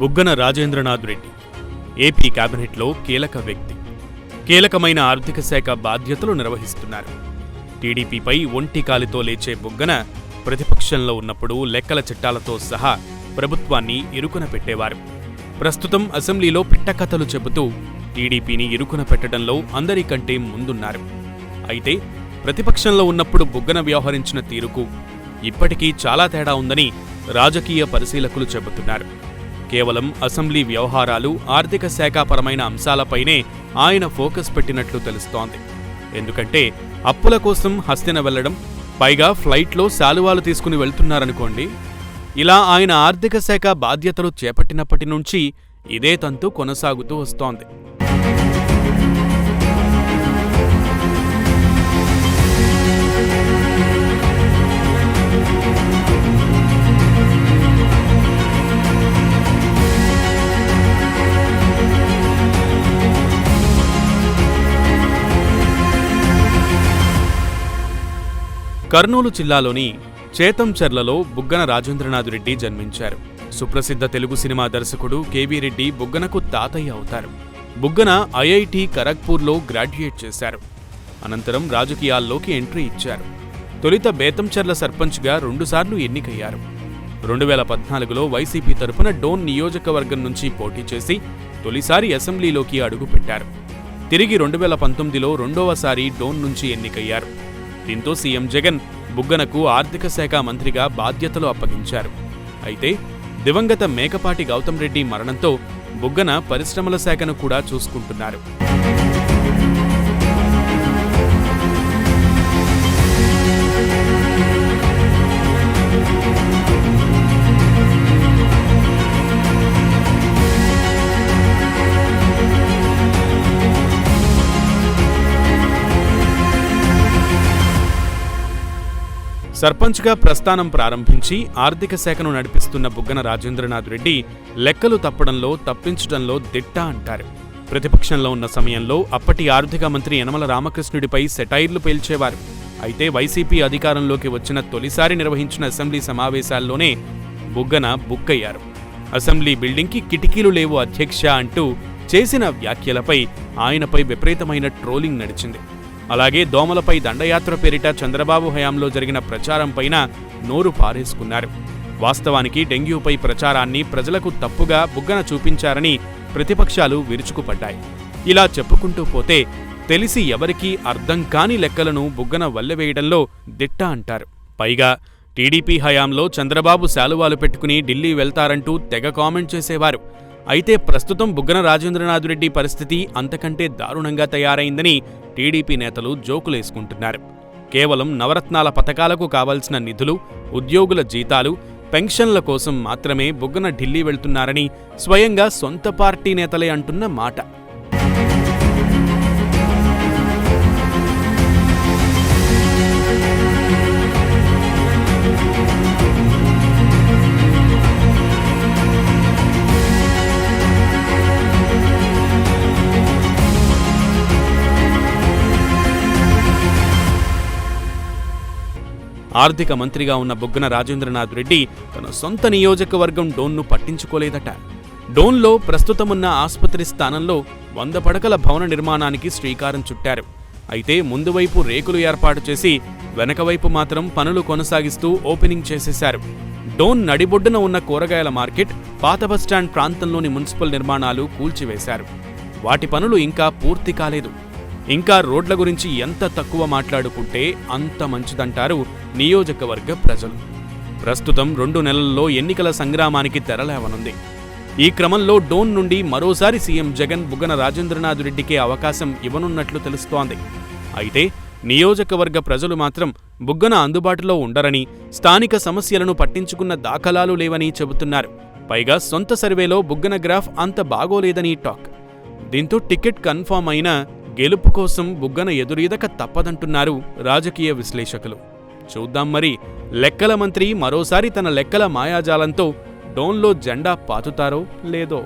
Buggana Rajendranath Reddy AP కేబినెట్లో కీలక వ్యక్తి. కీలకమైన ఆర్థిక శాఖ బాధ్యతలు నిర్వహిస్తున్నారు. టీడీపీపై ఒంటి కాలితో లేచే బుగ్గన ప్రతిపక్షంలో ఉన్నప్పుడు లెక్కల చట్టాలతో సహా ప్రభుత్వాన్ని ఇరుకున పెట్టేవారు. ప్రస్తుతం అసెంబ్లీలో పిట్టకథలు చెబుతూ టీడీపీని ఇరుకున పెట్టడంలో అందరికంటే ముందున్నారు. అయితే ప్రతిపక్షంలో ఉన్నప్పుడు బుగ్గన వ్యవహరించిన తీరుకు ఇప్పటికీ చాలా తేడా ఉందని రాజకీయ పరిశీలకులు చెబుతున్నారు. కేవలం అసెంబ్లీ వ్యవహారాలు ఆర్థిక శాఖాపరమైన అంశాలపైనే ఆయన ఫోకస్ పెట్టినట్లు తెలుస్తోంది. ఎందుకంటే అప్పుల కోసం హస్తిన వెళ్ళడం పైగా ఫ్లైట్లో శాలువాలు తీసుకుని వెళ్తున్నారనుకోండి ఇలా ఆయన ఆర్థిక శాఖ బాధ్యతలు చేపట్టినప్పటి నుంచి ఇదే తంతు కొనసాగుతూ వస్తోంది. కర్నూలు జిల్లాలోని చేతంచెర్లలో బుగ్గన రాజేంద్రనాథ్ రెడ్డి జన్మించారు. సుప్రసిద్ధ తెలుగు సినిమా దర్శకుడు కేవీ రెడ్డి బుగ్గనకు తాతయ్య అవుతారు. బుగ్గన ఐఐటి ఖరగ్పూర్లో గ్రాడ్యుయేట్ చేశారు. అనంతరం రాజకీయాల్లోకి ఎంట్రీ ఇచ్చారు. తొలిత బేతంచెర్ల సర్పంచ్గా రెండుసార్లు ఎన్నికయ్యారు. రెండు వేల పద్నాలుగులో వైసీపీ తరపున డోన్ నియోజకవర్గం నుంచి పోటీ చేసి తొలిసారి అసెంబ్లీలోకి అడుగుపెట్టారు. తిరిగి రెండు వేల పంతొమ్మిదిలో రెండవసారి డోన్ నుంచి ఎన్నికయ్యారు. దీంతో సీఎం జగన్ బుగ్గనకు ఆర్థిక శాఖ మంత్రిగా బాధ్యతలు అప్పగించారు. అయితే దివంగత మేకపాటి గౌతమ్ రెడ్డి మరణంతో బుగ్గన పరిశ్రమల శాఖను కూడా చూసుకుంటున్నారు. సర్పంచ్గా ప్రస్థానం ప్రారంభించి ఆర్థిక శాఖను నడిపిస్తున్న బుగ్గన రాజేంద్రనాథ్ రెడ్డి లెక్కలు తప్పడంలో తప్పించడంలో దిట్ట అంటారు. ప్రతిపక్షంలో ఉన్న సమయంలో అప్పటి ఆర్థిక మంత్రి యనమల రామకృష్ణుడిపై సెటైర్లు పేల్చేవారు. అయితే వైసీపీ అధికారంలోకి వచ్చిన తొలిసారి నిర్వహించిన అసెంబ్లీ సమావేశాల్లోనే బుగ్గన బుక్కయ్యారు. అసెంబ్లీ బిల్డింగ్కి కిటికీలు లేవు అధ్యక్ష అంటూ చేసిన వ్యాఖ్యలపై ఆయనపై విపరీతమైన ట్రోలింగ్ నడిచింది. అలాగే దోమలపై దండయాత్ర పేరిట చంద్రబాబు హయాంలో జరిగిన ప్రచారంపైన నోరు పారేసుకున్నారు. వాస్తవానికి డెంగ్యూపై ప్రచారాన్ని ప్రజలకు తప్పుగా బుగ్గన చూపించారని ప్రతిపక్షాలు విరుచుకుపడ్డాయి. ఇలా చెప్పుకుంటూ పోతే తెలిసి ఎవరికీ అర్థం కాని లెక్కలను బుగ్గన వల్లెవేయడంలో దిట్ట అంటారు. పైగా టీడీపీ హయాంలో చంద్రబాబు శాలువాలు పెట్టుకుని ఢిల్లీ వెళ్తారంటూ తెగ కామెంట్ చేసేవారు. అయితే ప్రస్తుతం బుగ్గన రాజేంద్రనాథ్ రెడ్డి పరిస్థితి అంతకంటే దారుణంగా తయారైందని టీడీపీ నేతలు జోకులేసుకుంటున్నారు కేవలం నవరత్నాల పథకాలకు కావాల్సిన నిధులు ఉద్యోగుల జీతాలు పెన్షన్ల కోసం మాత్రమే బుగ్గన ఢిల్లీ వెళ్తున్నారని స్వయంగా సొంత పార్టీ నేతలే అంటున్న మాట. ఆర్థిక మంత్రిగా ఉన్న బుగ్గన రాజేంద్రనాథ్ రెడ్డి తన సొంత నియోజకవర్గం డోన్ను పట్టించుకోలేదట. డోన్లో ప్రస్తుతమున్న ఆసుపత్రి స్థానంలో వంద పడకల భవన నిర్మాణానికి శ్రీకారం చుట్టారు. అయితే ముందువైపు రేకులు ఏర్పాటు చేసి వెనకవైపు మాత్రం పనులు కొనసాగిస్తూ ఓపెనింగ్ చేసేశారు. డోన్ నడిబొడ్డున ఉన్న కూరగాయల మార్కెట్ పాత బస్టాండ్ ప్రాంతంలోని మున్సిపల్ నిర్మాణాలు కూల్చివేశారు. వాటి పనులు ఇంకా పూర్తి కాలేదు. ఇంకా రోడ్ల గురించి ఎంత తక్కువ మాట్లాడుకుంటే అంత మంచిదంటారు నియోజకవర్గ ప్రజలు. ప్రస్తుతం రెండు నెలల్లో ఎన్నికల సంగ్రామానికి తెరలేవనుంది ఈ క్రమంలో డోన్ నుండి మరోసారి సీఎం జగన్ బుగ్గన రాజేంద్రనాథ్ రెడ్డికే అవకాశం ఇవ్వనున్నట్లు తెలుస్తోంది. అయితే నియోజకవర్గ ప్రజలు మాత్రం బుగ్గన అందుబాటులో ఉండరని స్థానిక సమస్యలను పట్టించుకున్న దాఖలాలు లేవని చెబుతున్నారు. పైగా సొంత సర్వేలో బుగ్గన గ్రాఫ్ అంత బాగోలేదని టాక్. దీంతో టికెట్ కన్ఫామ్ అయినా గెలుపు కోసం బుగ్గన ఎదురీదక తప్పదంటున్నారు రాజకీయ విశ్లేషకులు. చూద్దాం మరి లెక్కల మంత్రి మరోసారి తన లెక్కల మాయాజాలంతో డోన్లో జెండా పాతుతారో లేదో.